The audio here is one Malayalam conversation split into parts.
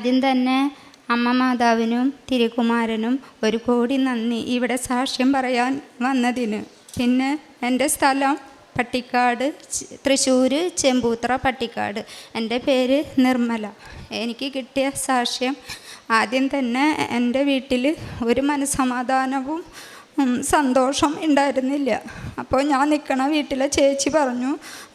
ആദ്യം തന്നെ അമ്മ മാതാവിനും തിരുകുമാരനും ഒരു കോടി നന്ദി. ഇവിടെ സാക്ഷ്യം പറയാൻ വന്നതിന്. പിന്നെ എന്റെ സ്ഥലം പട്ടിക്കാട് തൃശ്ശൂർ ചെമ്പൂത്ര പട്ടിക്കാട്. എന്റെ പേര് നിർമ്മല. എനിക്ക് കിട്ടിയ സാക്ഷ്യം ആദ്യം തന്നെ എന്റെ വീട്ടിൽ ഒരു മനസമാധാനവും സന്തോഷം ഉണ്ടായിരുന്നില്ല. അപ്പോൾ ഞാൻ നിൽക്കണ വീട്ടിലെ ചേച്ചി പറഞ്ഞു "ആ,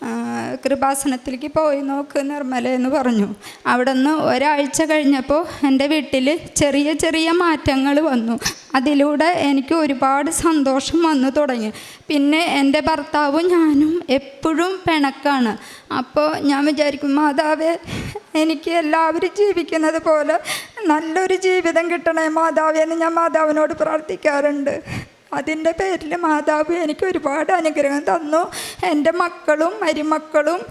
കൃപാസനത്തിലേക്ക് പോയി നോക്ക് നിർമ്മല എന്ന് പറഞ്ഞു. അവിടെ നിന്ന് ഒരാഴ്ച കഴിഞ്ഞപ്പോൾ എന്റെ വീട്ടിൽ ചെറിയ ചെറിയ മാറ്റങ്ങൾ വന്നു. അതിലൂടെ എനിക്ക് ഒരുപാട് സന്തോഷം വന്നു തുടങ്ങി. പിന്നെ എന്റെ ഭർത്താവും ഞാനും എപ്പോഴും പിണക്കാണ്. അപ്പോൾ ഞാൻ വിചാരിക്കും മാതാവേ എനിക്ക് എല്ലാവരും ജീവിക്കുന്നത് പോലെ നല്ലൊരു ജീവിതം കിട്ടണേ മാതാവേ എന്ന് ഞാൻ മാതാവിനോട് പ്രാർത്ഥിക്കാറുണ്ട്. അതിന്റെ പേരിൽ മാതാവ് എനിക്ക് ഒരുപാട് അനുഗ്രഹം തന്നു. എന്റെ മക്കളും മരുമക്കളും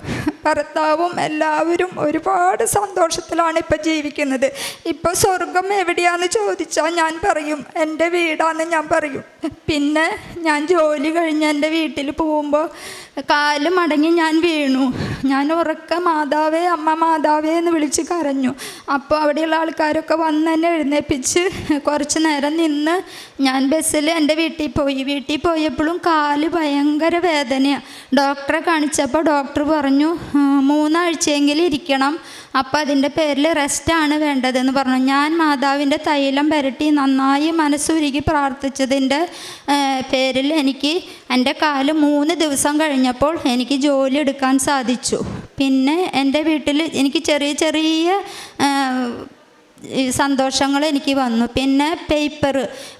ഭർത്താവും എല്ലാവരും ഒരുപാട് സന്തോഷത്തിലാണ് ഇപ്പോൾ ജീവിക്കുന്നത്. ഇപ്പോൾ സ്വർഗം എവിടെയാണെന്ന് ചോദിച്ചാൽ ഞാൻ പറയും എന്റെ വീടാന്ന് ഞാൻ പറയും. പിന്നെ ഞാൻ ജോലി കഴിഞ്ഞ് എന്റെ വീട്ടിൽ പോകുമ്പോൾ കാൽ മടങ്ങി ഞാൻ വീണു. ഞാൻ ഉറക്ക മാതാവേ അമ്മ മാതാവേ എന്ന് വിളിച്ച് കരഞ്ഞു. അപ്പോൾ അവിടെയുള്ള ആൾക്കാരൊക്കെ വന്ന് എന്നെ എഴുന്നേപ്പിച്ച് കുറച്ച് നേരം നിന്ന് ഞാൻ ബസ്സിൽ എന്റെ വീട്ടിൽ പോയി. വീട്ടിൽ പോയപ്പോഴും കാൽ ഭയങ്കര വേദനയാണ് ഡോക്ടറെ കാണിച്ചപ്പോൾ ഡോക്ടർ പറഞ്ഞു മൂന്നാഴ്ചയെങ്കിലും ഇരിക്കണം. അപ്പോൾ അതിന്റെ പേരിൽ റെസ്റ്റാണ് വേണ്ടതെന്ന് പറഞ്ഞു. ഞാൻ മാതാവിന്റെ തൈലം പുരട്ടി നന്നായി മനസ്സുരുകി പ്രാർത്ഥിച്ചതിന്റെ പേരിൽ എനിക്ക് എന്റെ കാൽ മൂന്ന് ദിവസം കഴിഞ്ഞപ്പോൾ എനിക്ക് ജോലി എടുക്കാൻ സാധിച്ചു. പിന്നെ എന്റെ വീട്ടിൽ എനിക്ക് ചെറിയ ചെറിയ സന്തോഷങ്ങൾ എനിക്ക് വന്നു. പിന്നെ പേപ്പർ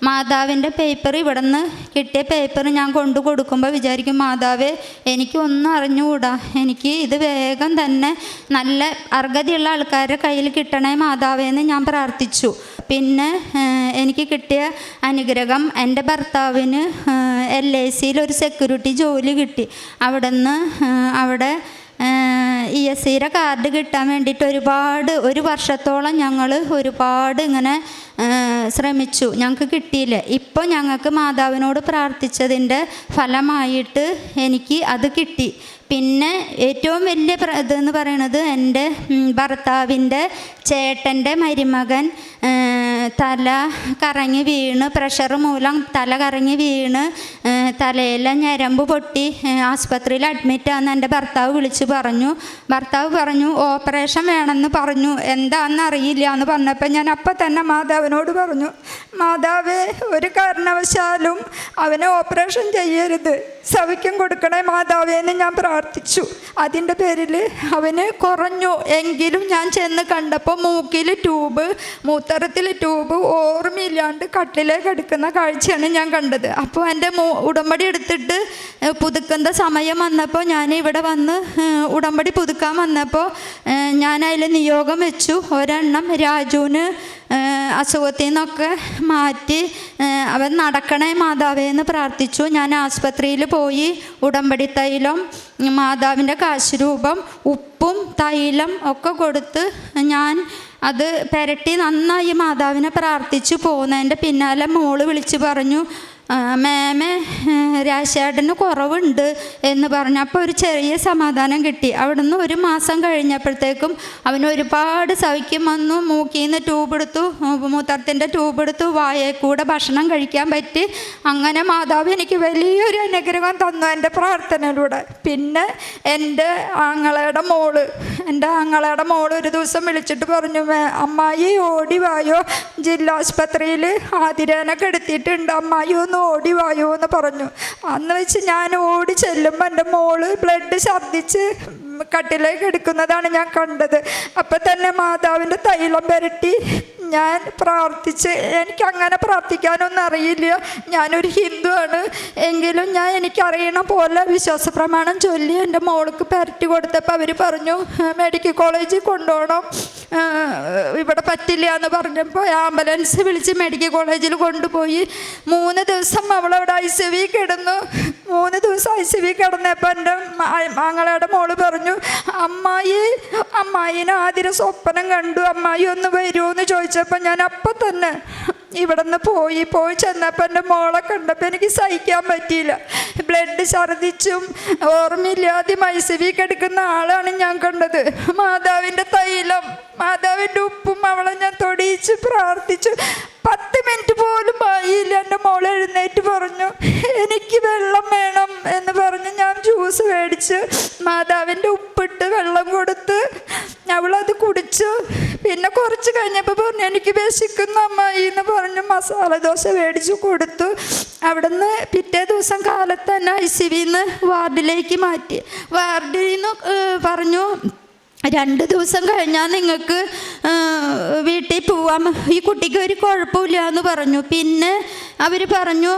മാതാവിന്റെ പേപ്പർ ഇവിടെ നിന്ന് കിട്ടിയ പേപ്പർ ഞാൻ കൊണ്ടു കൊടുക്കുമ്പോൾ വിചാരിക്കും മാതാവേ എനിക്കൊന്നും അറിഞ്ഞുകൂടാ. എനിക്ക് ഇത് വേഗം തന്നെ നല്ല അർഹതയുള്ള ആൾക്കാരുടെ കയ്യിൽ കിട്ടണേ മാതാവേന്ന് ഞാൻ പ്രാർത്ഥിച്ചു. പിന്നെ എനിക്ക് കിട്ടിയ അനുഗ്രഹം എന്റെ ഭർത്താവിന് എൽ ഐ സിയിൽ ഒരു സെക്യൂരിറ്റി ജോലി കിട്ടി. അവിടെ നിന്ന് അവിടെ ഇ എസ് സിയുടെ കാർഡ് കിട്ടാൻ വേണ്ടിയിട്ട് ഒരുപാട് ഒരു വർഷത്തോളം ഞങ്ങൾ ഒരുപാട് ഇങ്ങനെ ശ്രമിച്ചു. ഞങ്ങൾക്ക് കിട്ടിയില്ല. ഇപ്പോൾ ഞങ്ങൾക്ക് മാതാവിനോട് പ്രാർത്ഥിച്ചതിന്റെ ഫലമായിട്ട് എനിക്ക് അത് കിട്ടി. പിന്നെ ഏറ്റവും വലിയ ഇതെന്ന് പറയണത് എന്റെ ഭർത്താവിന്റെ ചേട്ടന്റെ മരുമകൻ തല കറങ്ങി വീണ് പ്രഷർ മൂലം തല കറങ്ങി വീണ് തലയിലെ ഞരമ്പ് പൊട്ടി ആസ്പത്രിയിൽ അഡ്മിറ്റാന്ന് എന്റെ ഭർത്താവ് വിളിച്ച് പറഞ്ഞു. ഭർത്താവ് പറഞ്ഞു ഓപ്പറേഷൻ വേണമെന്ന് പറഞ്ഞു. എന്താണെന്ന് അറിയില്ല എന്ന് പറഞ്ഞപ്പോൾ ഞാൻ അപ്പം തന്നെ മാതാവിനോട് പറഞ്ഞു മാതാവേ ഒരു കാരണവശാലും അവനെ ഓപ്പറേഷൻ ചെയ്യരുത്. സൗഖ്യം കൊടുക്കണേ മാതാവേ എന്ന് ഞാൻ പ്രാർത്ഥിച്ചു. അതിന്റെ പേരിൽ അവന് കുറഞ്ഞു. എങ്കിലും ഞാൻ ചെന്ന് കണ്ടപ്പോൾ മൂക്കിൽ ട്യൂബ് മൂത്തറത്തിൽ ട്യൂബ് ഓർമ്മയില്ലാണ്ട് കട്ടിലേക്ക് എടുക്കുന്ന കാഴ്ചയാണ് ഞാൻ കണ്ടത്. അപ്പോൾ എന്റെ ഉടമ്പടി എടുത്തിട്ട് പുതുക്കുന്ന സമയം വന്നപ്പോൾ ഞാൻ ഇവിടെ വന്ന് ഉടമ്പടി പുതുക്കാൻ വന്നപ്പോൾ ഞാൻ അതിൽ നിയോഗം വെച്ചു. ഒരെണ്ണം രാജുവിന് അസുഖത്തിൽ നിന്നൊക്കെ മാറ്റി അവൻ നടക്കണേ മാതാവേ എന്ന് പ്രാർത്ഥിച്ചു. ഞാൻ ആസ്പത്രിയിൽ പോയി ഉടമ്പടി തൈലം മാതാവിന്റെ കാശുരൂപം ഉപ്പും തൈലം ഒക്കെ കൊടുത്ത് ഞാൻ അത് പെരട്ടി നന്നായി മാതാവിനെ പ്രാർത്ഥിച്ചു പോകുന്നതിന്റെ പിന്നാലെ മോൾ വിളിച്ച് പറഞ്ഞു "ആ, മേമേ രാശേട്ടന് കുറവുണ്ട് എന്ന് പറഞ്ഞു. അപ്പോൾ ഒരു ചെറിയ സമാധാനം കിട്ടി. അവിടുന്ന് ഒരു മാസം കഴിഞ്ഞപ്പോഴത്തേക്കും അവന് ഒരുപാട് സൗഖ്യം വന്നു. മൂക്കിൽ നിന്ന് ട്യൂബ് എടുത്തു. മൂത്രത്തിന്റെ ട്യൂബ് എടുത്തു. വായക്കൂടെ കൂടെ ഭക്ഷണം കഴിക്കാൻ പറ്റി. അങ്ങനെ മാതാവ് എനിക്ക് വലിയൊരു അനുഗ്രഹം തന്നു എന്റെ പ്രാർത്ഥനയിലൂടെ. പിന്നെ എന്റെ ആങ്ങളയുടെ മോൾ എന്റെ ആങ്ങളയുടെ മോൾ ഒരു ദിവസം വിളിച്ചിട്ട് പറഞ്ഞു "മേ, അമ്മായി ഓടി വായോ? ജില്ലാസ്പത്രിയിൽ ആതിരേനെ കെടുത്തിയിട്ടുണ്ട് അമ്മായി ഒന്ന് ഓടി വായോ എന്ന് പറഞ്ഞു. അന്ന് വെച്ച് ഞാൻ ഓടി ചെല്ലുമ്പോൾ എന്റെ മോൾ ബ്ലഡ് ഛർദ്ദിച്ച് കട്ടിലേക്ക് എടുക്കുന്നതാണ് ഞാൻ കണ്ടത്. അപ്പം തന്നെ മാതാവിന്റെ തൈലം പുരട്ടി ഞാൻ പ്രാർത്ഥിച്ച് എനിക്ക് അങ്ങനെ പ്രാർത്ഥിക്കാനൊന്നും അറിയില്ല. ഞാനൊരു ഹിന്ദുവാണ്. എങ്കിലും ഞാൻ എനിക്കറിയണ പോലെ വിശ്വാസ പ്രമാണം ചൊല്ലി എന്റെ മോൾക്ക് പുരട്ടി കൊടുത്തപ്പോൾ അവർ പറഞ്ഞു മെഡിക്കൽ കോളേജിൽ കൊണ്ടുപോകണം. ഇവിടെ പറ്റില്ല എന്ന് പറഞ്ഞപ്പോൾ ആംബുലൻസ് വിളിച്ച് മെഡിക്കൽ കോളേജിൽ കൊണ്ടുപോയി. മൂന്ന് ദിവസം അവളവിടെ ഐ സി വി കിടന്നു. മൂന്ന് ദിവസം ഐ സി വി കിടന്നപ്പോൾ എന്റെ മാങ്ങളയുടെ മോൾ പറഞ്ഞു അമ്മായി അമ്മായിനെ ആദ്യം സ്വപ്നം കണ്ടു. അമ്മായി ഒന്ന് വരുമോ എന്ന് ചോദിച്ചപ്പോൾ ഞാൻ അപ്പം തന്നെ ഇവിടെ നിന്ന് പോയി പോയി ചെന്നപ്പോൾ എന്റെ മോളെ കണ്ടപ്പോൾ എനിക്ക് സഹിക്കാൻ പറ്റിയില്ല. ബ്ലഡ് ഛർദിച്ചും ഓർമ്മയില്ലാതെ മൈസവി കിടക്കുന്ന ആളാണ് ഞാൻ കണ്ടത്. മാതാവിന്റെ തൈലം മാതാവിന്റെ ഉപ്പും അവളെ ഞാൻ തൊടിയിച്ച് പ്രാർത്ഥിച്ചു. പത്ത് മിനിറ്റ് പോലും ആയില്ല എന്റെ മോൾ എഴുന്നേറ്റ് പറഞ്ഞു. എനിക്ക് വെള്ളം വേണം എന്ന് പറഞ്ഞ് ഞാൻ ജ്യൂസ് മേടിച്ച് മാതാവിന്റെ ഉപ്പിട്ട് വെള്ളം കൊടുത്ത് അവളത് കുടിച്ചു. കുറച്ച് കഴിഞ്ഞപ്പോൾ പറഞ്ഞു എനിക്ക് വിശക്കുന്ന അമ്മായി എന്ന് പറഞ്ഞ് മസാല ദോശ മേടിച്ചു കൊടുത്തു. അവിടുന്ന് പിറ്റേ ദിവസം കാലത്ത് തന്നെ ഐ സി വിന്ന് വാർഡിലേക്ക് മാറ്റി. വാർഡിൽ നിന്ന് പറഞ്ഞു രണ്ട് ദിവസം കഴിഞ്ഞാൽ നിങ്ങൾക്ക് വീട്ടിൽ പോവാം. ഈ കുട്ടിക്ക് ഒരു കുഴപ്പമില്ല എന്ന് പറഞ്ഞു. പിന്നെ അവർ പറഞ്ഞു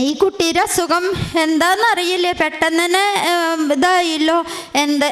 ഈ കുട്ടിയുടെ അസുഖം എന്താണെന്നറിയില്ല പെട്ടെന്ന് തന്നെ ഇതായില്ലോ. എന്താ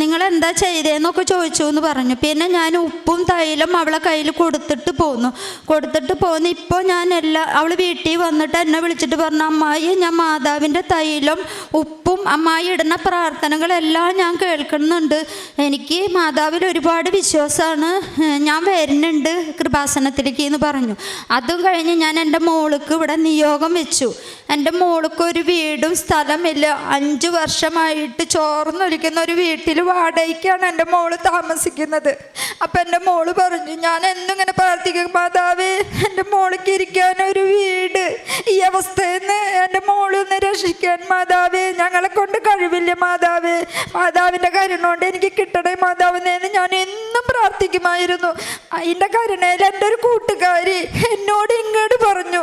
നിങ്ങൾ എന്താ ചെയ്തേന്നൊക്കെ ചോദിച്ചു എന്ന് പറഞ്ഞു. പിന്നെ ഞാൻ ഉപ്പും തൈലും അവളെ കയ്യിൽ കൊടുത്തിട്ട് പോന്നു. കൊടുത്തിട്ട് പോന്ന് ഇപ്പോൾ ഞാൻ എല്ലാ അവൾ വീട്ടിൽ വന്നിട്ട് എന്നെ വിളിച്ചിട്ട് പറഞ്ഞു അമ്മായി ഞാൻ മാതാവിന്റെ തൈലും ഉപ്പും അമ്മായി ഇടുന്ന പ്രാർത്ഥനകളെല്ലാം ഞാൻ കേൾക്കുന്നുണ്ട്. എനിക്ക് മാതാവിൽ ഒരുപാട് വിശ്വാസമാണ്. ഞാൻ വരുന്നുണ്ട് കൃപാസനത്തിലേക്ക് എന്ന് പറഞ്ഞു. അതും കഴിഞ്ഞ് ഞാൻ എന്റെ മോൾക്ക് ഇവിടെ നിയോഗം വെച്ചു. എന്റെ മോൾക്ക് ഒരു വീടും സ്ഥലമില്ല. അഞ്ച് വർഷമായിട്ട് ചോർന്നൊലിക്കുന്ന ഒരു വീട്ടിൽ വാടകയ്ക്കാണ് എന്റെ മോൾ താമസിക്കുന്നത്. അപ്പം എന്റെ മോൾ പറഞ്ഞു ഞാൻ എന്തിങ്ങനെ പ്രാർത്ഥിക്കും മാതാവേ എന്റെ മോൾക്ക് ഇരിക്കാൻ ഒരു വീട്. ഈ അവസ്ഥയിൽ നിന്ന് എന്റെ മോളൊന്ന് രക്ഷിക്കാൻ മാതാവേ ഞങ്ങളെ കൊണ്ട് കഴിവില്ല മാതാവ്. മാതാവിന്റെ കരുണ കൊണ്ട് എനിക്ക് കിട്ടണേ മാതാവ് എന്ന് ഞാൻ എന്നും പ്രാർത്ഥിക്കുമായിരുന്നു. അതിന്റെ കരുണയിൽ എന്റെ ഒരു കൂട്ടുകാരി എന്നോട് ഇങ്ങോട്ട് പറഞ്ഞു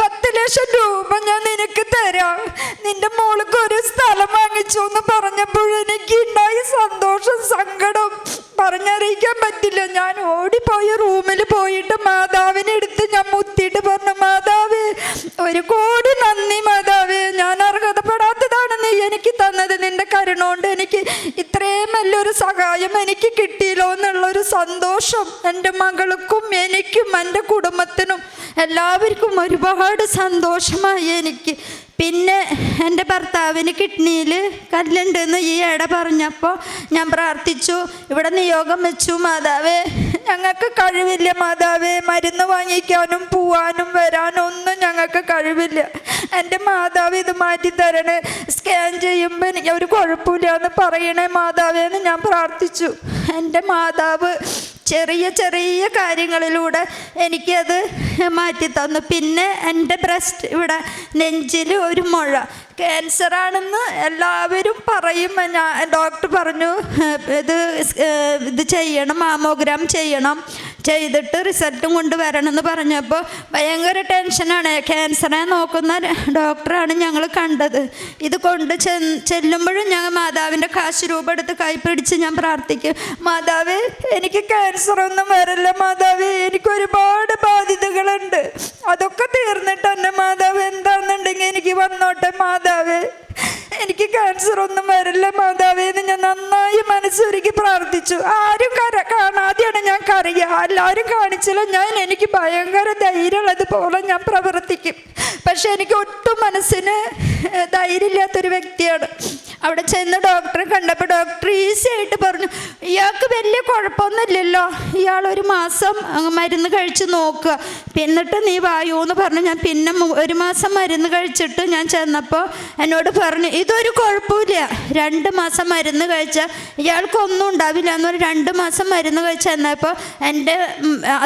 പത്ത് ലക്ഷം രൂപ ഞാൻ നിനക്ക് തരാം. നിന്റെ മോൾക്ക് ഒരു സ്ഥലം വാങ്ങിച്ചു എന്ന് പറഞ്ഞപ്പോൾ എനിക്ക് ഉണ്ടായ സന്തോഷം സങ്കടം. പറഞ്ഞറിയിക്കാൻ പറ്റില്ല. ഞാൻ ഓടിപ്പോയി റൂമിൽ പോയിട്ട് മാതാവിനെ എടുത്ത് ഞാൻ മുത്തിയിട്ട് പറഞ്ഞു മാതാവ് ഒരു കോടി നന്ദി മാതാവേ. തന്നത് നിന്റെ കരുണ കൊണ്ട് എനിക്ക് ഇത്രയും നല്ലൊരു സഹായം എനിക്ക് കിട്ടിയല്ലോ എന്നുള്ളൊരു സന്തോഷം എന്റെ മകൾക്കും എനിക്കും എന്റെ കുടുംബത്തിനും എല്ലാവർക്കും ഒരുപാട് സന്തോഷമായി എനിക്ക്. പിന്നെ എന്റെ ഭർത്താവിന് കിഡ്നിയിൽ കല്ലുണ്ടെന്ന് ഈ ഇട പറഞ്ഞപ്പോൾ ഞാൻ പ്രാർത്ഥിച്ചു. ഇവിടെ നിയോഗം വെച്ചു. മാതാവേ ഞങ്ങൾക്ക് കഴിവില്ല. മാതാവേ മരുന്ന് വാങ്ങിക്കാനും പോവാനും വരാനും ഒന്നും ഞങ്ങൾക്ക് കഴിവില്ല. എന്റെ മാതാവ് ഇത് മാറ്റി തരണേ സ്കാൻ ചെയ്യുമ്പോൾ എനിക്ക് ഒരു കുഴപ്പമില്ല എന്ന് പറയണേ മാതാവേ എന്ന് ഞാൻ പ്രാർത്ഥിച്ചു. എന്റെ മാതാവ് ചെറിയ ചെറിയ കാര്യങ്ങളിലൂടെ എനിക്കത് മാറ്റി തന്നു. പിന്നെ എന്റെ ബ്രസ്റ്റ് ഇവിടെ നെഞ്ചിൽ ഒരു മുഴ. ക്യാൻസറാണെന്ന് എല്ലാവരും പറയും. ഞാൻ ഡോക്ടർ പറഞ്ഞു ഇത് ഇത് ചെയ്യണം മാമോഗ്രാം ചെയ്യണം. ചെയ്തിട്ട് റിസൾട്ടും കൊണ്ട് വരണം എന്ന് പറഞ്ഞപ്പോൾ ഭയങ്കര ടെൻഷനാണ്. ക്യാൻസറെ നോക്കുന്ന ഡോക്ടറാണ് ഞങ്ങൾ കണ്ടത്. ഇത് കൊണ്ട് ചെല്ലുമ്പോഴും ഞങ്ങൾ മാതാവിന്റെ കാശ് രൂപ എടുത്ത് കൈ പിടിച്ച് ഞാൻ പ്രാർത്ഥിക്കും. മാതാവ് എനിക്ക് ക്യാൻസർ ഒന്നും വരില്ല മാതാവ്. എനിക്ക് ഒരുപാട് ബാധ്യതകളുണ്ട്. അതൊക്കെ തീർന്നിട്ട് എന്റെ മാതാവ് എന്താണെന്നുണ്ടെങ്കിൽ എനിക്ക് വന്നോട്ടെ മാതാവേ. എനിക്ക് ക്യാൻസർ ഒന്നും വരില്ല മാതാവേ എന്ന് ഞാൻ നന്നായി മനസ്സൊരുക്കി പ്രാർത്ഥിച്ചു. ആരും കര കാണാതെയാണ് ഞാൻ കരയുക. എല്ലാവരും കാണിച്ചില്ല ഞാൻ എനിക്ക് ഭയങ്കര ധൈര്യമുള്ളതുപോലെ ഞാൻ പ്രവർത്തിക്കും. പക്ഷെ എനിക്ക് ഒട്ടും മനസ്സിന് ധൈര്യമില്ലാത്തൊരു വ്യക്തിയാണ്. അവിടെ ചെന്ന് ഡോക്ടറെ കണ്ടപ്പോൾ ഡോക്ടർ ഈസി ആയിട്ട് പറഞ്ഞു ഇയാൾക്ക് വലിയ കുഴപ്പമൊന്നുമില്ലല്ലോ. ഇയാൾ ഒരു മാസം മരുന്ന് കഴിച്ച് നോക്കുക എന്നിട്ട് നീ വായോ എന്ന് പറഞ്ഞു. ഞാൻ പിന്നെ ഒരു മാസം മരുന്ന് കഴിച്ചിട്ട് ഞാൻ ചെന്നപ്പോൾ എന്നോട് പറഞ്ഞു ഇതൊരു കുഴപ്പമില്ല. രണ്ട് മാസം മരുന്ന് കഴിച്ചാൽ ഇയാൾക്കൊന്നും ഉണ്ടാവില്ല. എന്ന് പറഞ്ഞു രണ്ട് മാസം മരുന്ന് കഴിച്ച് ചെന്നപ്പോൾ എന്റെ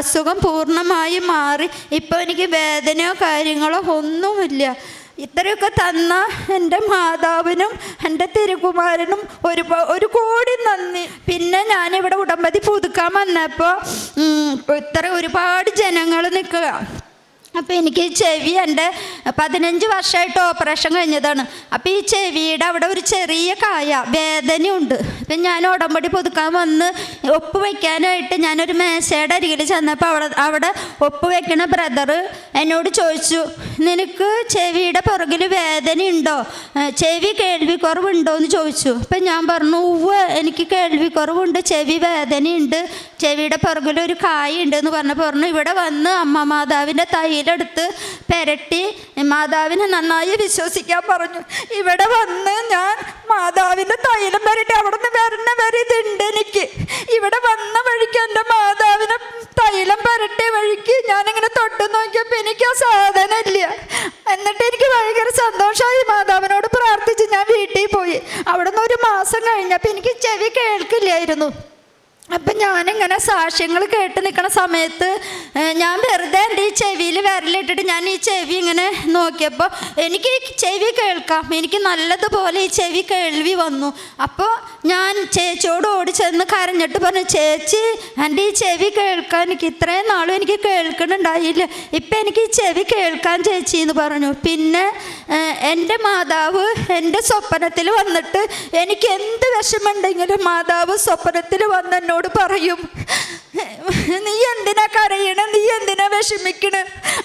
അസുഖം പൂർണമായി മാറി. ഇപ്പോൾ എനിക്ക് വേദനയോ കാര്യങ്ങളോ ഒന്നുമില്ല. ഇത്രയൊക്കെ തന്ന എന്റെ മാതാവിനും എന്റെ തിരുകുമാരനും ഒരു ഒരു കോടി നന്ദി. പിന്നെ ഞാനിവിടെ ഉടമ്പതി പുതുക്കാൻ വന്നപ്പോൾ ഇത്ര ഒരുപാട് ജനങ്ങൾ നിൽക്കുക. അപ്പോൾ എനിക്ക് ചെവി എന്റെ പതിനഞ്ച് വർഷമായിട്ട് ഓപ്പറേഷൻ കഴിഞ്ഞതാണ്. അപ്പോൾ ഈ ചെവിയുടെ അവിടെ ഒരു ചെറിയ കായ വേദനയുണ്ട്. അപ്പം ഞാൻ ഉടമ്പടി പുതുക്കാൻ വന്ന് ഒപ്പ് വയ്ക്കാനായിട്ട് ഞാനൊരു മേശയുടെ അരികിൽ ചെന്നപ്പോൾ അവിടെ അവിടെ ഒപ്പ് വയ്ക്കണ ബ്രദർ എന്നോട് ചോദിച്ചു നിനക്ക് ചെവിയുടെ പുറകിൽ വേദനയുണ്ടോ? ചെവി കേൾവിക്കുറവുണ്ടോ? എന്ന് ചോദിച്ചു. അപ്പം ഞാൻ പറഞ്ഞു ഉവ്വ് എനിക്ക് കേൾവിക്കുറവുണ്ട് ചെവി വേദനയുണ്ട്. ചെവിയുടെ പുറകിൽ ഒരു കായ ഉണ്ട് എന്ന് പറഞ്ഞപ്പോൾ പറഞ്ഞു ഇവിടെ വന്ന് അമ്മ മാതാവിന്റെ തൈലെടുത്ത് പെരട്ടി മാതാവിനെ നന്നായി വിശ്വസിക്കാൻ പറഞ്ഞു. ഇവിടെ വന്ന് ഞാൻ മാതാവിന്റെ തൈലം പെരട്ടി അവിടെ നിന്ന് വരുന്ന വരെ ഇതുണ്ട് എനിക്ക്. ഇവിടെ വന്ന വഴിക്ക് എന്റെ മാതാവിനെ തൈലം പരട്ടെ വഴിക്ക് ഞാനിങ്ങനെ തൊട്ട് നോക്കിയപ്പോൾ എനിക്ക് ആ സാധനം ഇല്ല. എന്നിട്ട് എനിക്ക് ഭയങ്കര സന്തോഷമായി മാതാവിനോട് പ്രാർത്ഥിച്ച് ഞാൻ വീട്ടിൽ പോയി. അവിടെ നിന്ന് ഒരു മാസം കഴിഞ്ഞപ്പോൾ എനിക്ക് ചെവി കേൾക്കില്ലായിരുന്നു. അപ്പം ഞാനിങ്ങനെ സാക്ഷ്യങ്ങൾ കേട്ട് നിൽക്കുന്ന സമയത്ത് ഞാൻ വെറുതെ എന്റെ ഈ ചെവിയിൽ വിരലിട്ടിട്ട് ഞാൻ ഈ ചെവി ഇങ്ങനെ നോക്കിയപ്പോൾ എനിക്ക് ചെവി കേൾക്കാം. എനിക്ക് നല്ലതുപോലെ ഈ ചെവി കേൾവി വന്നു. അപ്പോൾ ഞാൻ ചേച്ചിയോട് ഓടി ചെന്ന് കരഞ്ഞിട്ട് പറഞ്ഞു ചേച്ചി എന്റെ ഈ ചെവി കേൾക്കാൻ എനിക്ക് ഇത്രയും നാളും എനിക്ക് കേൾക്കണുണ്ടായില്ല. ഇപ്പം എനിക്ക് ഈ ചെവി കേൾക്കാൻ ചേച്ചി എന്ന് പറഞ്ഞു. പിന്നെ എന്റെ മാതാവ് എന്റെ സ്വപ്നത്തിൽ വന്നിട്ട് എനിക്ക് എന്ത് വിഷമുണ്ടെങ്കിലും മാതാവ് സ്വപ്നത്തിൽ വന്ന് എന്നോട് പറയും. നീ എന്തിനാ കരയണ? നീ എന്തിനാ വിഷമിക്കണ?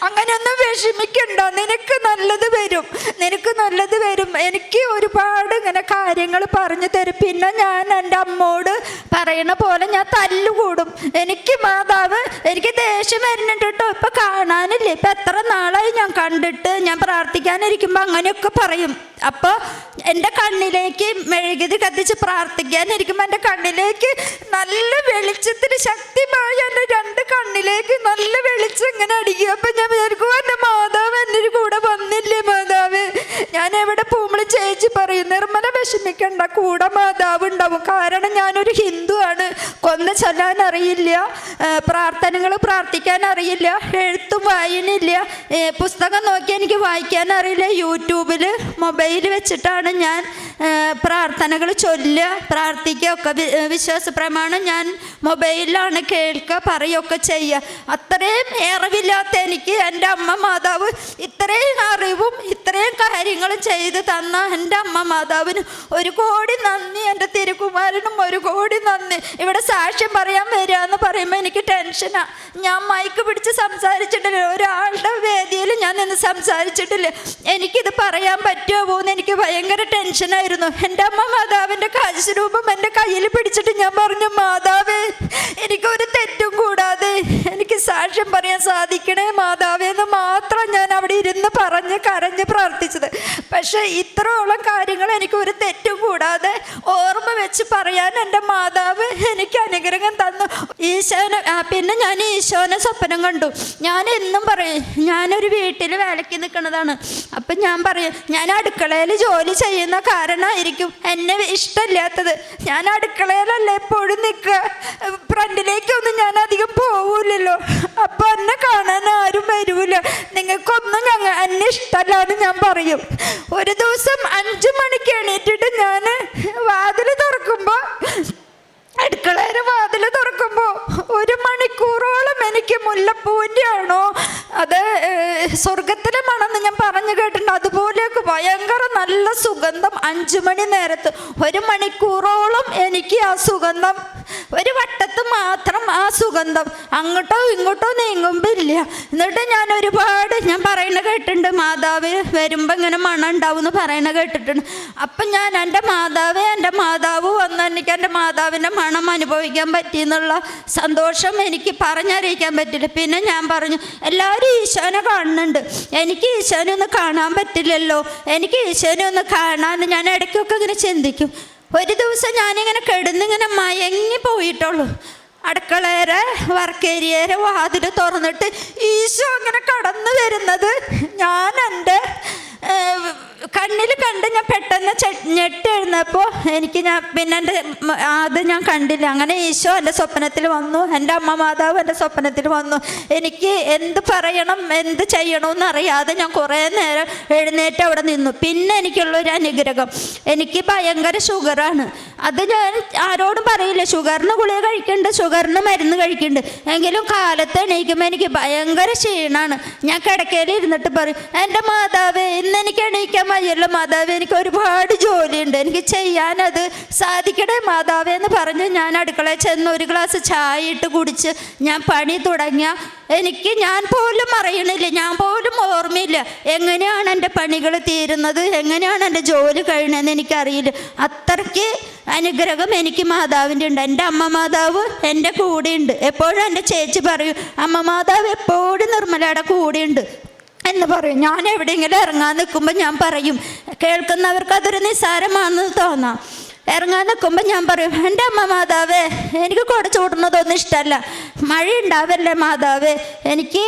അങ്ങനെയൊന്നും വിഷമിക്കണ്ട. നിനക്ക് നല്ലത് വരും. നിനക്ക് നല്ലത് വരും. എനിക്ക് ഒരുപാട് ഇങ്ങനെ കാര്യങ്ങൾ പറഞ്ഞു തരും. പിന്നെ ഞാൻ എന്റെ അമ്മോട് പറയണ പോലെ ഞാൻ തല്ലുകൂടും. എനിക്ക് മാതാവ് എനിക്ക് ദേഷ്യം വരുന്നുണ്ട് കേട്ടോ ഇപ്പൊ കാണാനില്ല? ഇപ്പൊ എത്ര നാളായി ഞാൻ കണ്ടിട്ട് ഞാൻ പ്രാർത്ഥിക്കാനിരിക്കുമ്പോൾ അങ്ങനെയൊക്കെ പറയും. അപ്പോൾ എന്റെ കണ്ണിലേക്ക് മെഴുകുതി കത്തിച്ച് പ്രാർത്ഥിക്കാനിരിക്കുമ്പോൾ എന്റെ കണ്ണിലേക്ക് നല്ല വെളിച്ചത്തിന് ശക്തിമായ എന്റെ രണ്ട് കണ്ണിലേക്ക് നല്ല വെളിച്ചം ഇങ്ങനെ അടിക്കുക. ഞാൻ വിചാരിക്കും വിഷമിക്കണ്ട കൂടെ മാതാവ് ഉണ്ടാവും. കാരണം ഞാനൊരു ഹിന്ദു ആണ് കൊന്ന ചൊല്ലാൻ അറിയില്ല. പ്രാർത്ഥനകൾ പ്രാർത്ഥിക്കാൻ അറിയില്ല. എഴുത്തും വായനയില്ല. പുസ്തകം നോക്കി എനിക്ക് വായിക്കാൻ അറിയില്ല. യൂട്യൂബിൽ മൊബൈൽ വെച്ചിട്ടാണ് ഞാൻ പ്രാർത്ഥനകൾ ചൊല്ലുക പ്രാർത്ഥിക്കുക ഒക്കെ വിശ്വാസ പ്രമാണം ഞാൻ മൊബൈലിലാണ് കേൾക്കുക പറയുകയൊക്കെ ചെയ്യുക. അത്രയും ഏറവില്ലാത്ത എനിക്ക് എന്റെ അമ്മ മാതാവ് ഇത്രയും അറിവും ഇത്രയും കാര്യങ്ങളും ചെയ്ത് തന്ന എന്റെ അമ്മ മാതാവിന് ഒരു കോടി നന്ദി എന്റെ തിരുകുമാരനും ഒരു കോടി നന്ദി. ഇവിടെ സാക്ഷ്യം പറയാൻ വരിക എന്ന് പറയുമ്പോൾ എനിക്ക് ടെൻഷനാ. ഞാൻ മൈക്ക് പിടിച്ച് സംസാരിച്ചിട്ടില്ല. ഒരാളുടെ വേദിയിൽ ഞാൻ നിന്ന് സംസാരിച്ചിട്ടില്ല. എനിക്കിത് പറയാൻ പറ്റുമോ എന്ന് എനിക്ക് ഭയങ്കര ടെൻഷനായിരുന്നു. എന്റെ അമ്മ മാതാവിന്റെ കാശുരൂപം എന്റെ കയ്യിൽ പിടിച്ചിട്ട് ഞാൻ പറഞ്ഞു മാതാവേ എനിക്കൊരു തെറ്റും കൂടാതെ എനിക്ക് സാക്ഷ്യം പറയാൻ സാധിക്കണേ മാതാവേ എന്ന് മാത്രം ഞാൻ അവിടെ ഇരുന്ന് പറഞ്ഞ് കരഞ്ഞ് പ്രാർത്ഥിച്ചത്. പക്ഷേ ഇത്രയോളം കാര്യങ്ങൾ എനിക്ക് ഒരു തെറ്റും കൂടാതെ ഓർമ്മ വെച്ച് പറയാൻ എന്റെ മാതാവ് എനിക്ക് അനുഗ്രഹം തന്നു. ഈശോനെ പിന്നെ ഞാൻ ഈശോനെ സ്വപ്നം കണ്ടു. ഞാൻ എന്നും പറയും ഞാനൊരു വീട്ടിൽ വേലയ്ക്ക് നിൽക്കുന്നതാണ്. അപ്പം ഞാൻ പറയും ഞാൻ അടുക്കളയിൽ ജോലി ചെയ്യുന്ന കാരണമായിരിക്കും എന്നെ ഇഷ്ടമില്ലാത്തത്. ഞാൻ അടുക്കളയിലല്ല എപ്പോഴും നിൽക്കുക? ഫ്രണ്ടിലേക്കൊന്നും ഞാൻ അധികം പോവില്ലല്ലോ. അപ്പൊ എന്നെ കാണാൻ ആരും വരൂല. നിങ്ങൾക്കൊന്നും ഞങ്ങൾ എന്നെ ഇഷ്ടമല്ലാന്ന് ഞാൻ പറയും. ഒരു ദിവസം അഞ്ചു മണിക്ക് എണീറ്റിട്ട് ഞാൻ വാതിൽ തുറക്കുമ്പോൾ അടുക്കളയുടെ വാതിൽ തുറക്കുമ്പോൾ ഒരു മണിക്കൂറോളം എനിക്ക് മുല്ലപ്പൂവിന്റെ ആണോ അത് സ്വർഗത്തിലെ മണമെന്ന് ഞാൻ പറഞ്ഞു കേട്ടിട്ടുണ്ട്. അതുപോലെയൊക്കെ ഭയങ്കര നല്ല സുഗന്ധം അഞ്ചു മണി നേരത്ത്. ഒരു മണിക്കൂറോളം എനിക്ക് ആ സുഗന്ധം ഒരു വട്ടത്ത് മാത്രം ആ സുഗന്ധം അങ്ങോട്ടോ ഇങ്ങോട്ടോ നീങ്ങുമ്പില്ല. എന്നിട്ട് ഞാൻ ഒരുപാട് ഞാൻ പറയണ കേട്ടിട്ടുണ്ട് മാതാവ് വരുമ്പോൾ ഇങ്ങനെ മണം ഉണ്ടാവും എന്ന് പറയണ കേട്ടിട്ടുണ്ട്. അപ്പം ഞാൻ എന്റെ മാതാവ് എന്റെ മാതാവ് വന്ന് എനിക്ക് എന്റെ മാതാവിന്റെ മണം അനുഭവിക്കാൻ പറ്റി എന്നുള്ള സന്തോഷം എനിക്ക് പറഞ്ഞറിയിക്കാൻ പറ്റില്ല. പിന്നെ ഞാൻ പറഞ്ഞു എല്ലാവരും ഈശോനെ കാണുന്നുണ്ട്. എനിക്ക് ഈശോനെ ഒന്ന് കാണാൻ പറ്റില്ലല്ലോ. എനിക്ക് ഈശോനെ ഒന്ന് കാണാൻ. ഞാൻ ഇടയ്ക്കൊക്കെ ഇങ്ങനെ ചിന്തിക്കും. ഒരു ദിവസം ഞാനിങ്ങനെ കിടന്നിങ്ങനെ മയങ്ങി പോയിട്ടുള്ളൂ. അടുക്കളയുടെ വർക്കേരിയയുടെ വാതിൽ തുറന്നിട്ട് ഈശോ അങ്ങനെ കടന്നു വരുന്നത്. ഞാൻ എന്റെ കണ്ണിൽ കണ്ട് ഞാൻ പെട്ടെന്ന് ഞെട്ടി എഴുന്നപ്പോൾ എനിക്ക് ഞാൻ പിന്നെ എന്റെ അത് ഞാൻ കണ്ടില്ല. അങ്ങനെ ഈശോ എന്റെ സ്വപ്നത്തിൽ വന്നു. എന്റെ അമ്മ മാതാവ് എന്റെ സ്വപ്നത്തിൽ വന്നു. എനിക്ക് എന്ത് പറയണം എന്ത് ചെയ്യണമെന്ന് അറിയാതെ ഞാൻ കുറേ നേരം എഴുന്നേറ്റ് അവിടെ നിന്നു. പിന്നെ എനിക്കുള്ള ഒരു അനുഗ്രഹം. എനിക്ക് ഭയങ്കര ഷുഗറാണ്. അത് ഞാൻ ആരോടും പറയില്ല. ഷുഗറിന് ഗുളിക കഴിക്കുന്നുണ്ട് ഷുഗറിന് മരുന്ന് കഴിക്കുന്നുണ്ട് എങ്കിലും കാലത്ത് എണീക്കുമ്പോൾ എനിക്ക് ഭയങ്കര ക്ഷീണമാണ് ഞാൻ കിടക്കയിൽ ഇരുന്നിട്ട് പറയും എന്റെ മാതാവ് ഇന്ന് എനിക്ക് എണീക്കാൻ വയ്യല്ലോ മാതാവ് എനിക്ക് ഒരുപാട് ജോലിയുണ്ട്. എനിക്ക് ചെയ്യാനത് സാധിക്കണേ മാതാവേ എന്ന് പറഞ്ഞ് ഞാൻ അടുക്കളയിൽ ചെന്ന് ഒരു ഗ്ലാസ് ചായ ഇട്ട് കുടിച്ച് ഞാൻ പണി തുടങ്ങിയ എനിക്ക് ഞാൻ പോലും അറിയണില്ല. ഞാൻ പോലും ഓർമ്മയില്ല. എങ്ങനെയാണ് എന്റെ പണികൾ തീരുന്നത്? എങ്ങനെയാണ് എന്റെ ജോലി കഴിയണമെന്ന് എനിക്കറിയില്ല. അത്രയ്ക്ക് അനുഗ്രഹം എനിക്ക് മാതാവിന്റെ ഉണ്ട്. എന്റെ അമ്മ മാതാവ് എന്റെ കൂടെയുണ്ട്. എപ്പോഴും എന്റെ ചേച്ചി പറയും അമ്മ മാതാവ് എപ്പോഴും നിർമ്മലയുടെ കൂടെയുണ്ട്. എന്ന് പറയും. ഞാൻ എവിടെയെങ്കിലും ഇറങ്ങാൻ നിൽക്കുമ്പോൾ ഞാൻ പറയും കേൾക്കുന്നവർക്ക് അതൊരു നിസ്സാരമാണെന്ന് തോന്നാം. ഇറങ്ങാൻ നിൽക്കുമ്പോൾ ഞാൻ പറയും എന്റെ അമ്മ മാതാവേ എനിക്ക് കുട ചൂടുന്നതൊന്നും ഇഷ്ടമല്ല മഴ ഉണ്ടാവല്ലേ മാതാവേ? എനിക്ക്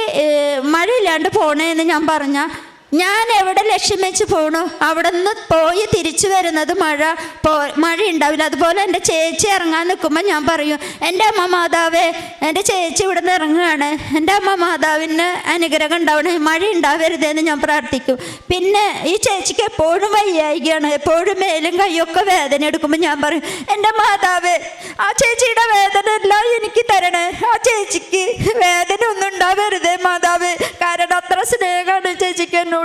മഴയില്ലാണ്ട് പോണേന്ന് ഞാൻ പറഞ്ഞാൽ ഞാൻ എവിടെ ലക്ഷ്യം വെച്ച് പോണു? അവിടെ നിന്ന് പോയി തിരിച്ചു വരുന്നത് മഴ പോ മഴ ഉണ്ടാവില്ല അതുപോലെ എന്റെ ചേച്ചി ഇറങ്ങാൻ നിൽക്കുമ്പോൾ ഞാൻ പറയും എന്റെ അമ്മ മാതാവേ എന്റെ ചേച്ചി ഇവിടെ നിന്ന് ഇറങ്ങുകയാണ്. എന്റെ അമ്മ മാതാവിന് അനുഗ്രഹം ഉണ്ടാവണേ മഴ ഉണ്ടാവരുതെന്ന് ഞാൻ പ്രാർത്ഥിക്കും. പിന്നെ ഈ ചേച്ചിക്ക് എപ്പോഴും വയ്യായികയാണ്. എപ്പോഴും മേലും കൈയൊക്കെ വേദന എടുക്കുമ്പോൾ ഞാൻ പറയും എന്റെ മാതാവേ ആ ചേച്ചിയുടെ വേദന എല്ലാം എനിക്ക് തരണേ. ആ ചേച്ചിക്ക് വേദന ഒന്നും ഉണ്ടാവരുതേ മാതാവ്. കാരണം അത്ര സ്നേഹമാണ് ചേച്ചിക്ക് എന്നോട്.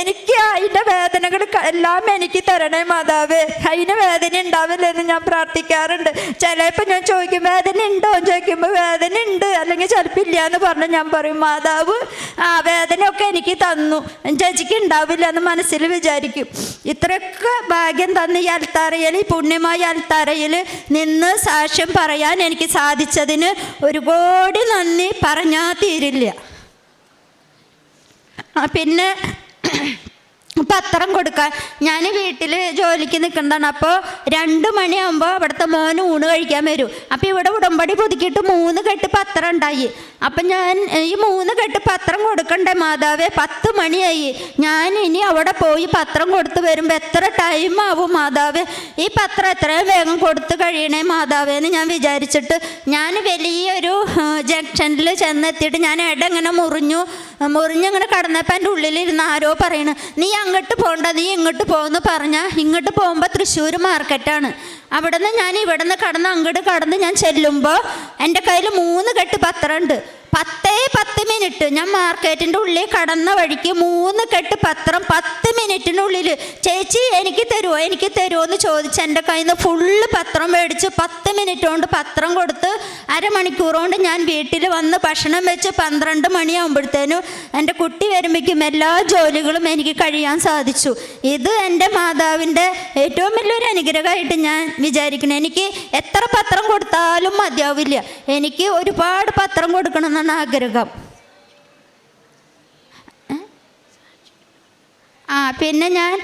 എനിക്ക് അതിന്റെ വേദനകൾ എല്ലാം എനിക്ക് തരണേ മാതാവേ. അതിന് വേദന ഉണ്ടാവില്ലെന്ന് ഞാൻ പ്രാർത്ഥിക്കാറുണ്ട്. ചിലപ്പോൾ ഞാൻ ചോദിക്കും വേദന ഉണ്ടോ? ചോദിക്കുമ്പോൾ വേദന ഉണ്ട്. അല്ലെങ്കിൽ ചിലപ്പോൾ ഇല്ല എന്ന് പറഞ്ഞ് ഞാൻ പറയും മാതാവ് ആ വേദനയൊക്കെ എനിക്ക് തന്നു. ചേച്ചിക്ക് ഉണ്ടാവില്ല എന്ന് മനസ്സിൽ വിചാരിക്കും. ഇത്രയൊക്കെ ഭാഗ്യം തന്ന ഈ അൽത്താറയിൽ ഈ പുണ്യമായ അൽത്താറയിൽ നിന്ന് സാക്ഷ്യം പറയാൻ എനിക്ക് സാധിച്ചതിന് ഒരു കോടി നന്ദി പറഞ്ഞാൽ തീരില്ല. പിന്നെ പത്രം കൊടുക്കാൻ. ഞാൻ വീട്ടിൽ ജോലിക്ക് നിൽക്കുന്നതാണ് അപ്പോൾ രണ്ട് മണിയാകുമ്പോൾ അവിടുത്തെ മോൻ ഊണ് കഴിക്കാൻ വരും. അപ്പോൾ ഇവിടെ ഉടമ്പടി പുതുക്കിയിട്ട് മൂന്ന് കെട്ട് പത്രം ഉണ്ടായി. അപ്പം ഞാൻ ഈ മൂന്ന് കെട്ട് പത്രം കൊടുക്കണ്ടേ മാതാവേ? പത്ത് മണിയായി. ഞാൻ ഇനി അവിടെ പോയി പത്രം കൊടുത്ത് വരുമ്പോൾ എത്ര ടൈം ആവും മാതാവേ? ഈ പത്രം എത്രയും വേഗം കൊടുത്ത് കഴിയണേ മാതാവേ എന്ന് ഞാൻ വിചാരിച്ചിട്ട് ഞാൻ വലിയൊരു ജംഗ്ഷനിൽ ചെന്നെത്തിയിട്ട് ഞാൻ ഇടങ്ങനെ മുറിഞ്ഞു മുറിഞ്ഞങ്ങനെ കടന്നപ്പോൾ എന്റെ ഉള്ളിലിരുന്ന് ആരോ പറയണു നീ അങ്ങോട്ട് പോകണ്ട നീ ഇങ്ങോട്ട് പോകുന്നു പറഞ്ഞാൽ ഇങ്ങോട്ട് പോകുമ്പോൾ തൃശ്ശൂർ മാർക്കറ്റാണ്. അവിടെ നിന്ന് ഞാൻ ഇവിടെ നിന്ന് കടന്ന് അങ്ങോട്ട് കടന്ന് ഞാൻ ചെല്ലുമ്പോൾ എന്റെ കയ്യിൽ മൂന്ന് കെട്ട് പത്രമുണ്ട് പത്തേ പത്ത് മിനിറ്റ്. ഞാൻ മാർക്കറ്റിന്റെ ഉള്ളിൽ കടന്ന വഴിക്ക് മൂന്ന് കെട്ട് പത്രം പത്ത് മിനിറ്റിനുള്ളിൽ ചേച്ചി എനിക്ക് തരുമോ എനിക്ക് തരുമോ എന്ന് ചോദിച്ച് എന്റെ കയ്യിൽ നിന്ന് ഫുള്ള് പത്രം മേടിച്ച് പത്ത് മിനിറ്റ് കൊണ്ട് പത്രം കൊടുത്ത് അരമണിക്കൂർ കൊണ്ട് ഞാൻ വീട്ടിൽ വന്ന് ഭക്ഷണം വെച്ച് പന്ത്രണ്ട് മണിയാകുമ്പോഴത്തേനും എന്റെ കുട്ടി വരുമ്പോഴേക്കും എല്ലാ ജോലികളും എനിക്ക് കഴിയാൻ സാധിച്ചു. ഇത് എന്റെ മാതാവിന്റെ ഏറ്റവും വലിയൊരു അനുഗ്രഹമായിട്ട് ഞാൻ വിചാരിക്കുന്നു. എനിക്ക് എത്ര പത്രം കൊടുത്താലും മതിയാവില്ല. എനിക്ക് ഒരുപാട് പത്രം കൊടുക്കണമെന്നാണ് ആഗ്രഹം ആ പിന്നെ ഞാൻ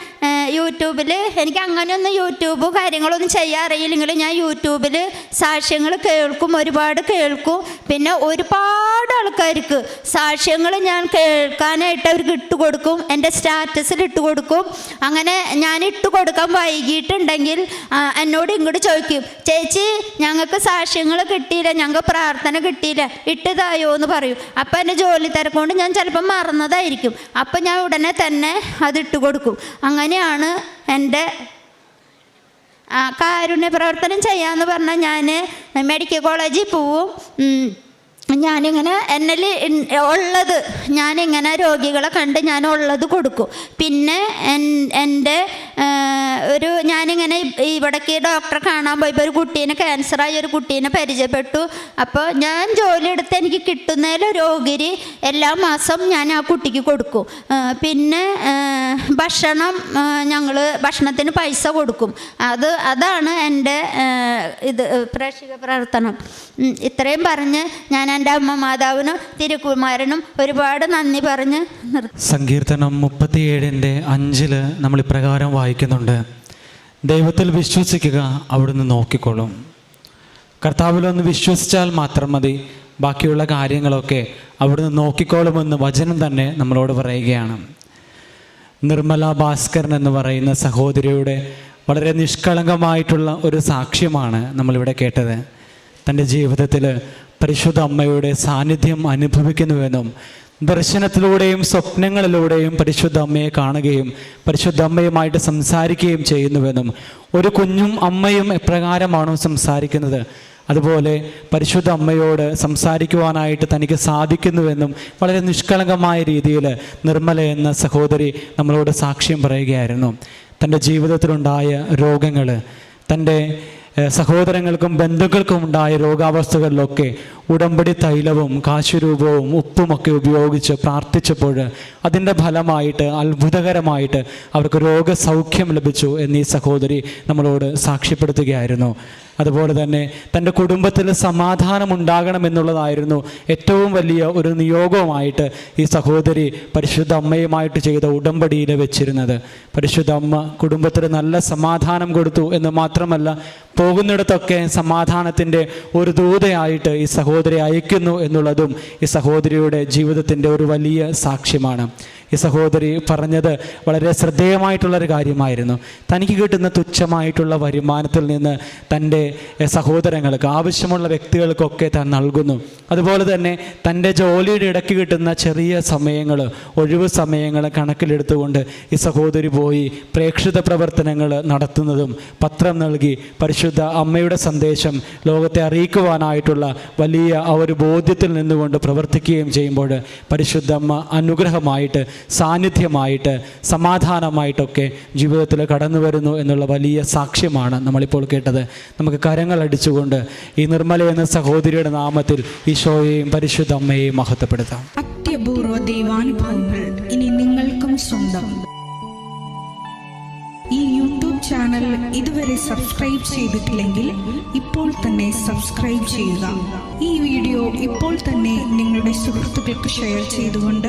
യൂട്യൂബിൽ എനിക്ക് അങ്ങനെയൊന്നും യൂട്യൂബ് കാര്യങ്ങളൊന്നും ചെയ്യാൻ അറിയില്ലെങ്കിലും ഞാൻ യൂട്യൂബിൽ സാക്ഷ്യങ്ങൾ കേൾക്കും ഒരുപാട് കേൾക്കും. പിന്നെ ഒരുപാട് ആൾക്കാർക്ക് സാക്ഷ്യങ്ങൾ ഞാൻ കേൾക്കാനായിട്ട് അവർക്ക് ഇട്ട് കൊടുക്കും എന്റെ സ്റ്റാറ്റസിൽ ഇട്ട് കൊടുക്കും. അങ്ങനെ ഞാൻ ഇട്ട് കൊടുക്കാൻ വൈകിട്ടുണ്ടെങ്കിൽ എന്നോട് ഇങ്ങോട്ട് ചോദിക്കും ചേച്ചി ഞങ്ങൾക്ക് സാക്ഷ്യങ്ങൾ കിട്ടിയില്ല ഞങ്ങൾക്ക് പ്രാർത്ഥന കിട്ടിയില്ല ഇട്ടതായോ? എന്ന് പറയും. അപ്പം എന്റെ ജോലി തിരക്കൊണ്ട് ഞാൻ ചിലപ്പോൾ മറന്നതായിരിക്കും. അപ്പം ഞാൻ ഉടനെ തന്നെ അത് കൊടുക്കും. അങ്ങനെയാണ് എന്റെ ആ, കാരുണ്യ പ്രവർത്തനം ചെയ്യാമെന്ന് പറഞ്ഞാൽ ഞാൻ മെഡിക്കൽ കോളേജിൽ പോവും. ഞാനിങ്ങനെ എന്നിൽ ഉള്ളത് ഞാനിങ്ങനെ രോഗികളെ കണ്ട് ഞാൻ ഉള്ളത് കൊടുക്കും. പിന്നെ എൻ- എന്റെ ഒരു ഞാനിങ്ങനെ ഇവിടേക്ക് ഡോക്ടറെ കാണാൻ പോയപ്പോൾ ഒരു കുട്ടീനെ ക്യാൻസറായ ഒരു കുട്ടീനെ പരിചയപ്പെട്ടു. അപ്പോൾ ഞാൻ ജോലി എടുത്ത് എനിക്ക് കിട്ടുന്നതിൽ രോഗിരി എല്ലാ മാസം ഞാൻ ആ കുട്ടിക്ക് കൊടുക്കും. പിന്നെ ഭക്ഷണം ഞങ്ങൾ ഭക്ഷണത്തിന് പൈസ കൊടുക്കും. അത് അതാണ് എന്റെ ഇത് പ്രേക്ഷിക പ്രവർത്തനം. ഇത്രയും പറഞ്ഞ് ഞാൻ എന്റെ അമ്മ മാതാവിനും തിരുക്കുമാരനും ഒരുപാട് നന്ദി പറഞ്ഞ് സങ്കീർത്തനം മുപ്പത്തിയേഴിന്റെ അഞ്ചിൽ നമ്മൾ ഇപ്രകാരം വായിക്കുന്നുണ്ട്. ദൈവത്തിൽ വിശ്വസിക്കുക അവിടുന്ന് നോക്കിക്കൊള്ളും. കർത്താവിലൊന്ന് വിശ്വസിച്ചാൽ മാത്രം മതി. ബാക്കിയുള്ള കാര്യങ്ങളൊക്കെ അവിടുന്ന് നോക്കിക്കോളുമെന്ന് വചനം തന്നെ നമ്മളോട് പറയുകയാണ്. നിർമ്മല ഭാസ്കരൻ എന്ന് പറയുന്ന സഹോദരിയുടെ വളരെ നിഷ്കളങ്കമായിട്ടുള്ള ഒരു സാക്ഷ്യമാണ് നമ്മളിവിടെ കേട്ടത്. തന്റെ ജീവിതത്തിൽ പരിശുദ്ധ അമ്മയുടെ സാന്നിധ്യം അനുഭവിക്കുന്നുവെന്നും ദർശനത്തിലൂടെയും സ്വപ്നങ്ങളിലൂടെയും പരിശുദ്ധ അമ്മയെ കാണുകയും പരിശുദ്ധ അമ്മയുമായിട്ട് സംസാരിക്കുകയും ചെയ്യുന്നുവെന്നും ഒരു കുഞ്ഞും അമ്മയും എപ്രകാരമാണോ സംസാരിക്കുന്നത്? അതുപോലെ പരിശുദ്ധ അമ്മയോട് സംസാരിക്കുവാനായിട്ട് തനിക്ക് സാധിക്കുന്നുവെന്നും വളരെ നിഷ്കളങ്കമായ രീതിയിൽ നിർമ്മല എന്ന സഹോദരി നമ്മളോട് സാക്ഷ്യം പറയുകയായിരുന്നു. തന്റെ ജീവിതത്തിലുണ്ടായ രോഗങ്ങൾ തന്റെ സഹോദരങ്ങൾക്കും ബന്ധുക്കൾക്കും ഉണ്ടായ രോഗാവസ്ഥകളിലൊക്കെ ഉടമ്പടി തൈലവും കാശുരൂപവും ഉപ്പുമൊക്കെ ഉപയോഗിച്ച് പ്രാർത്ഥിച്ചപ്പോൾ അതിന്റെ ഫലമായിട്ട് അത്ഭുതകരമായിട്ട് അവർക്ക് രോഗസൗഖ്യം ലഭിച്ചു എന്നീ സഹോദരി നമ്മളോട് സാക്ഷ്യപ്പെടുത്തുകയായിരുന്നു. അതുപോലെ തന്നെ തന്റെ കുടുംബത്തിൽ സമാധാനം ഉണ്ടാകണമെന്നുള്ളതായിരുന്നു ഏറ്റവും വലിയ ഒരു നിയോഗവുമായിട്ട് ഈ സഹോദരി പരിശുദ്ധ അമ്മയുമായിട്ട് ചെയ്ത ഉടമ്പടിയിൽ വെച്ചിരുന്നത്. പരിശുദ്ധ അമ്മ കുടുംബത്തിന് നല്ല സമാധാനം കൊടുത്തു എന്ന് മാത്രമല്ല പോകുന്നിടത്തൊക്കെ സമാധാനത്തിന്റെ ഒരു ദൂതയായിട്ട് ഈ സഹോദരി അയക്കുന്നു എന്നുള്ളതും ഈ സഹോദരിയുടെ ജീവിതത്തിന്റെ ഒരു വലിയ സാക്ഷ്യമാണ്. ഈ സഹോദരി പറഞ്ഞത് വളരെ ശ്രദ്ധേയമായിട്ടുള്ളൊരു കാര്യമായിരുന്നു. തനിക്ക് കിട്ടുന്ന തുച്ഛമായിട്ടുള്ള വരുമാനത്തിൽ നിന്ന് തന്റെ സഹോദരങ്ങൾക്ക് ആവശ്യമുള്ള വ്യക്തികൾക്കൊക്കെ താൻ നൽകുന്നു. അതുപോലെ തന്നെ തന്റെ ജോലിയുടെ ഇടയ്ക്ക് കിട്ടുന്ന ചെറിയ സമയങ്ങൾ ഒഴിവ് സമയങ്ങൾ കണക്കിലെടുത്തുകൊണ്ട് ഈ സഹോദരി പോയി പ്രേക്ഷിത പ്രവർത്തനങ്ങൾ നടത്തുന്നതും പത്രം നൽകി പരിശുദ്ധ അമ്മയുടെ സന്ദേശം ലോകത്തെ അറിയിക്കുവാനായിട്ടുള്ള വലിയ ആ ഒരു ബോധ്യത്തിൽ നിന്നുകൊണ്ട് പ്രവർത്തിക്കുകയും ചെയ്യുമ്പോൾ പരിശുദ്ധ അമ്മ അനുഗ്രഹമായിട്ട് സാന്നിധ്യമായിട്ട് സമാധാനമായിട്ടൊക്കെ ജീവിതത്തിൽ കടന്നു വരുന്നു എന്നുള്ള വലിയ സാക്ഷ്യമാണ് നമ്മളിപ്പോൾ കേട്ടത്. നമുക്ക് കരങ്ങൾ അടിച്ചുകൊണ്ട് ഈ നിർമ്മല എന്ന സഹോദരിയുടെ നാമത്തിൽ ഈശോയെയും പരിശുദ്ധ അമ്മയെയും മഹത്വപ്പെടുത്താം. അത്യപൂർവ ദൈവാനുഭവങ്ങൾ ഇനി നിങ്ങൾക്കും സ്വന്തം. ഈ യൂട്യൂബ് ചാനൽ ഇതുവരെ സബ്സ്ക്രൈബ് ചെയ്തിട്ടില്ലെങ്കിൽ ഇപ്പോൾ തന്നെ സബ്സ്ക്രൈബ് ചെയ്യുക. ഈ വീഡിയോ ഇപ്പോൾ തന്നെ നിങ്ങളുടെ സുഹൃത്തുക്കൾക്ക് ഷെയർ ചെയ്തുകൊണ്ട്